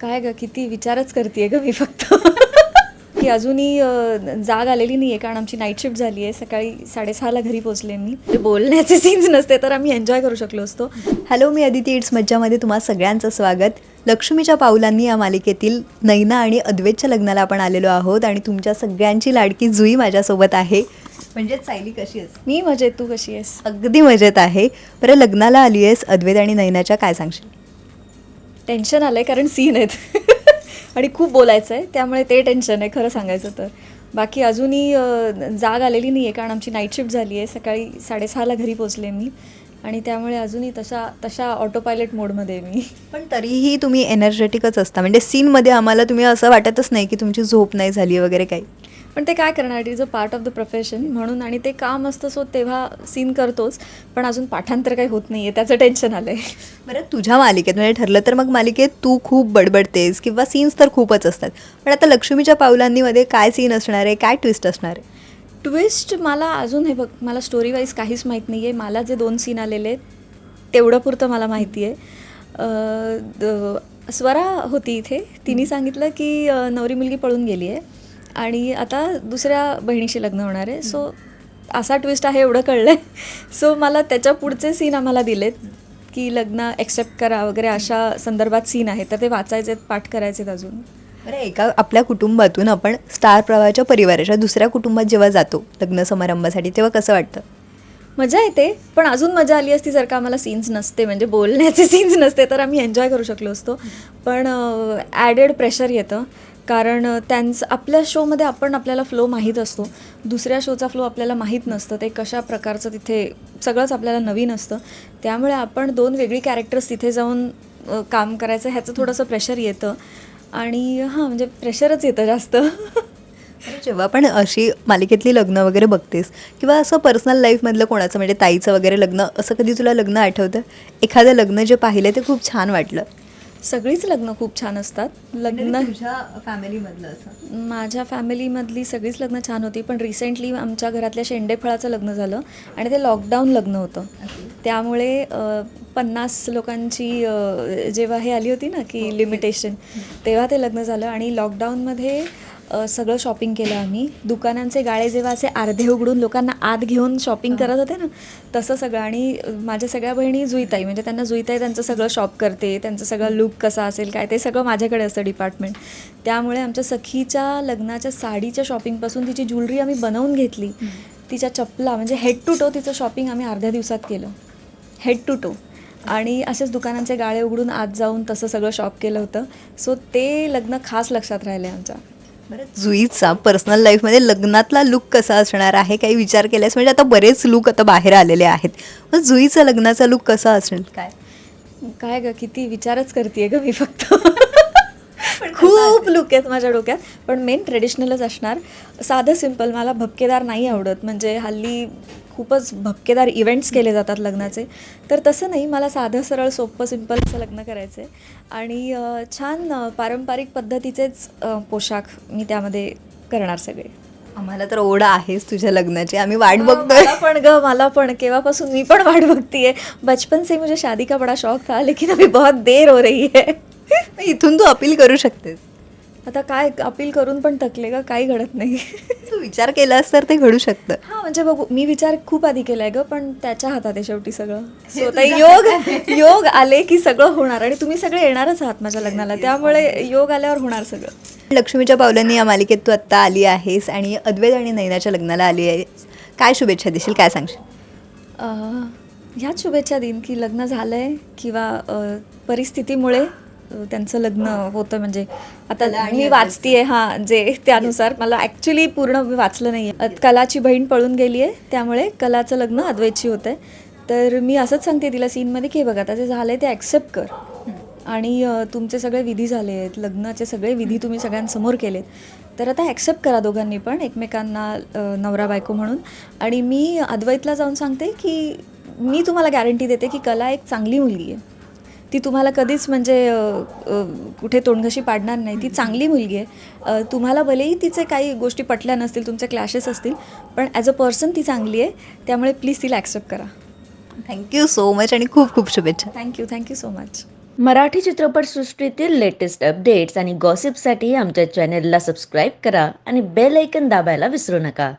काय ग किती विचारच करते ग मी फक्त. की अजूनही जाग आलेली नाही आहे कारण आमची नाईट शिफ्ट झाली आहे सकाळी साडेसहाला घरी पोचले मी. ते बोलण्याचे सीन्स नसते तर आम्ही एन्जॉय करू शकलो असतो. हॅलो मी अदिती इट्स मज्जामध्ये तुम्हा सगळ्यांचं स्वागत. लक्ष्मीच्या पावलांनी या मालिकेतील नैना आणि अद्वैतच्या लग्नाला आपण आलेलो आहोत आणि तुमच्या सगळ्यांची लाडकी जुई माझ्यासोबत आहे. म्हणजेच सायली कशी आहेस? मी मजेत तू कशी आहेस? अगदी मजेत आहे. बरं लग्नाला आली आहेस अद्वैत आणि नैनाच्या काय सांगशील? टेन्शन आलं आहे कारण सीन आहेत. आणि खूप बोलायचं आहे त्यामुळे ते टेन्शन आहे खरं सांगायचं तर. बाकी अजूनही जाग आलेली नाही आहे कारण आमची नाईट शिफ्ट झाली आहे. सकाळी साडेसहाला घरी पोचले मी. आणि त्यामुळे अजूनही तशा तशा ऑटो पायलट मोडमध्ये मी. पण तरीही तुम्ही एनर्जेटिकच असता. म्हणजे सीनमध्ये आम्हाला तुम्ही असं वाटतच नाही की तुमची झोप नाही झाली वगैरे काही. पण ते काय करणार? It is a part of the profession म्हणून आणि ते काम असतं सो तेव्हा सीन करतोच. पण अजून पाठांतर काही होत नाही आहे त्याचं टेन्शन आलं आहे बरं तुझ्या मालिकेत म्हणजे ठरलं तर मग मालिकेत तू खूप बडबडतेस किंवा सीन्स तर खूपच असतात. पण आता लक्ष्मीच्या पावलांनी मध्ये काय सीन असणार आहे? काय ट्विस्ट असणार आहे? ट्विस्ट मला अजून हे बघ मला स्टोरी वाईज काहीच माहीत नाही आहे मला जे दोन सीन आलेले आहेत तेवढं पुरतं मला माहिती आहे स्वरा होती इथे. तिने सांगितलं की नवरी मुलगी पळून गेली आहे आणि आता दुसऱ्या बहिणीशी लग्न होणार आहे. सो असा ट्विस्ट आहे एवढं कळलं आहे सो मला त्याच्या पुढचे सीन आम्हाला दिलेत की लग्न ॲक्सेप्ट करा वगैरे अशा संदर्भात सीन आहेत तर ते वाचायचे पाठ करायचेत अजून. बरं एका आपल्या कुटुंबातून आपण स्टार प्रवाहाच्या परिवाराच्या दुसऱ्या कुटुंबात जेव्हा जातो लग्न समारंभासाठी तेव्हा कसं वाटतं? मजा येते पण अजून मजा आली असती जर का आम्हाला सीन्स नसते. म्हणजे बोलण्याचे सीन्स नसते तर आम्ही एन्जॉय करू शकलो असतो. पण ॲडेड प्रेशर येतं. कारण त्यांचं आपल्या शोमध्ये आपण आपल्याला फ्लो माहीत असतो. दुसऱ्या शोचा फ्लो आपल्याला माहीत नसतं. ते कशा प्रकारचं तिथे सगळंच आपल्याला नवीन असतं. त्यामुळे आपण दोन वेगळी कॅरेक्टर्स तिथे जाऊन काम करायचं ह्याचं थोडंसं प्रेशर येतं. आणि हां म्हणजे प्रेशरच येतं जास्त. जेव्हा पण अशी मालिकेतली लग्न वगैरे बघतेस किंवा असं पर्सनल लाईफमधलं कोणाचं म्हणजे ताईचं वगैरे लग्न असं कधी तुला लग्न आठवतं? एखादं लग्न जे पाहिलं ते खूप छान वाटलं. सगळीच लग्न खूप छान असतात. लग्न तुझ्या फॅमिलीमधलं असं? माझ्या फॅमिलीमधली सगळीच लग्न छान होती पण रिसेंटली आमच्या घरातल्या शेंडेफळाचं लग्न झालं आणि ते लॉकडाऊन लग्न होतं. त्यामुळे पन्नास लोकांची जेव्हा हे आली होती ना की लिमिटेशन तेव्हा ते लग्न झालं आणि लॉकडाऊनमध्ये सगळं शॉपिंग केलं आम्ही. दुकानांचे गाळे जेव्हा असे अर्धे उघडून लोकांना आत घेऊन शॉपिंग करत होते ना तसं सगळं. आणि माझ्या सगळ्या बहिणी जुईताई म्हणजे त्यांना जुईताई त्यांचं सगळं शॉप करते त्यांचं सगळं लुक कसा असेल काय ते सगळं माझ्याकडे असतं डिपार्टमेंट त्यामुळे आमच्या सखीच्या लग्नाच्या साडीच्या शॉपिंगपासून तिची ज्वेलरी आम्ही बनवून घेतली. तिच्या चपला म्हणजे हेड टू टो तिचं शॉपिंग आम्ही अर्ध्या दिवसात केलं. हेड टू टो आणि असेच दुकानांचे गाळे उघडून आत जाऊन तसं सगळं शॉप केलं होतं. सो ते लग्न खास लक्षात राहिले आमच्या. बरं जुईचा पर्सनल लाईफमध्ये लग्नातला लुक कसा असणार आहे? काही विचार केल्यास म्हणजे आता बरेच लुक आता बाहेर आलेले आहेत. मग जुईचा लग्नाचा लुक कसा असेल? काय? काय ग किती विचारच करते ग मी फक्त. खूप लुक आहेत माझ्या डोक्यात. पण मेन ट्रेडिशनलच असणार. साधं सिंपल मला भपकेदार नाही आवडत. म्हणजे हल्ली खूपच भपकेदार इव्हेंट्स केले जातात लग्नाचे. तर तसं नाही मला साधं सरळ सोपं सिंपल असं लग्न करायचं आहे आणि छान पारंपरिक पद्धतीचेच पोशाख मी त्यामध्ये करणार सगळे. आम्हाला तर ओढ आहेच तुझ्या लग्नाची. आम्ही वाट बघतोय. पण ग मला पण. केव्हापासून मी पण वाट बघतीये. बचपन से मुझे शादी का बड़ा शौक था लेकिन अभी बहुत देर हो रही है. इथून तू अपील करू शकतेस. आता काय अपील करून पण थकले का? काही घडत नाही. तू विचार केलास तर ते घडू शकतं. हा म्हणजे बघू मी विचार खूप आधी केलाय ग पण त्याच्या हातात आहे शेवटी सगळं. सो आता योग योग आले की सगळं होणार आणि तुम्ही सगळे येणारच आहात माझ्या लग्नाला. त्यामुळे योग आल्यावर होणार सगळं. लक्ष्मीच्या पावलांनी या मालिकेत तू आत्ता आली आहेस आणि अद्वैत आणि नैनाच्या लग्नाला आली आहेस. काय शुभेच्छा देशील काय सांगशील? ह्याच शुभेच्छा देईन की लग्न झालं आहे किंवा परिस्थितीमुळे त्यांचं लग्न होतं म्हणजे आता मी वाचतीये हां जे त्यानुसार. मला ॲक्च्युली पूर्ण वाचलं नाही आहे कलाची बहीण पळून गेली आहे त्यामुळे कलाचं लग्न अद्वैतशी होतं आहे तर मी असंच सांगते तिला सीनमध्ये की बघा आता जे झालं आहे ते ॲक्सेप्ट कर. आणि तुमचे सगळे विधी झाले आहेत लग्नाचे सगळे विधी तुम्ही सगळ्यांसमोर केलेत. तर आता ॲक्सेप्ट करा दोघांनी पण एकमेकांना नवरा बायको म्हणून. आणि मी अद्वैतला जाऊन सांगते की मी तुम्हाला गॅरंटी देते की कला एक चांगली मुलगी आहे ती तुम्हाला कधीच म्हणजे कुठे तोंडघशी पाडणार नाही. ती चांगली मुलगी आहे. तुम्हाला भलेही तिचे काही गोष्टी पटल्या नसतील तुमचे क्लॅशेस असतील पण ॲज अ पर्सन ती चांगली आहे. त्यामुळे प्लीज तिला ॲक्सेप्ट करा. थँक्यू सो मच आणि खूप खूप शुभेच्छा. Thank you thank you so much Marathi चित्रपटसृष्टीतील लेटेस्ट अपडेट्स आणि गॉसिपसाठी आमच्या चॅनेलला सबस्क्राईब करा आणि बेल ऐकन दाबायला विसरू नका.